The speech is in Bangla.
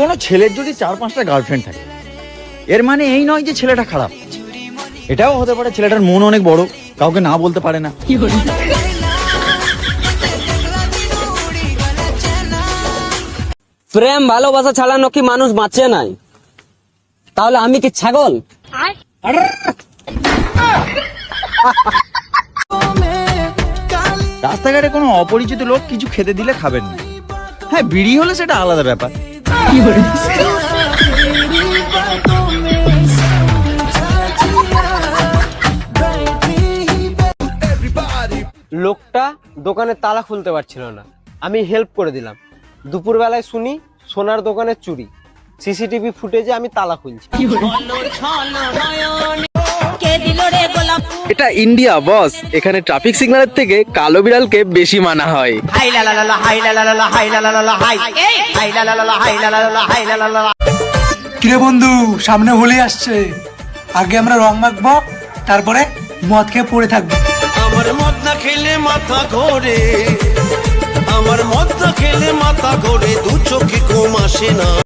কোনো ছেলের যদি চার পাঁচটা গার্লফ্রেন্ড থাকে এর মানে এই নয় যে ছেলেটা খারাপ। এটাও হতে পারে ছেলেটার মন অনেক বড় কাউকে না বলতে পারে না। প্রেম ভালোবাসা ছাড়ানো কি মানুষ বাঁচে নাই? তাহলে আমি কি ছাগল? রাস্তাঘাটে কোনো অপরিচিত লোক কিছু খেতে দিলে খাবেন না। হ্যাঁ বিড়ি হলে সেটা আলাদা ব্যাপার। লোকটা দোকানে তালা খুলতে পারছিল না। আমি হেল্প করে দিলাম। দুপুরবেলায় শুনি সোনার দোকানে চুরি। সিসিটিভি ফুটেজে আমি তালা খুলছি। এটা ইন্ডিয়া বস। এখানে ট্রাফিক সিগন্যালের থেকে কালো বিড়ালকে বেশি মানা হয়। কিরে বন্ধু সামনে হোলি আসছে। আগে আমরা রং মাখবো তারপরে মদ খেয়ে পড়ে থাকব। আমার মদ না খেলে মাথা ঘোরে। আমার মদ না খেলে মাথা ঘোরে দু চোখে ঘুম আসে না।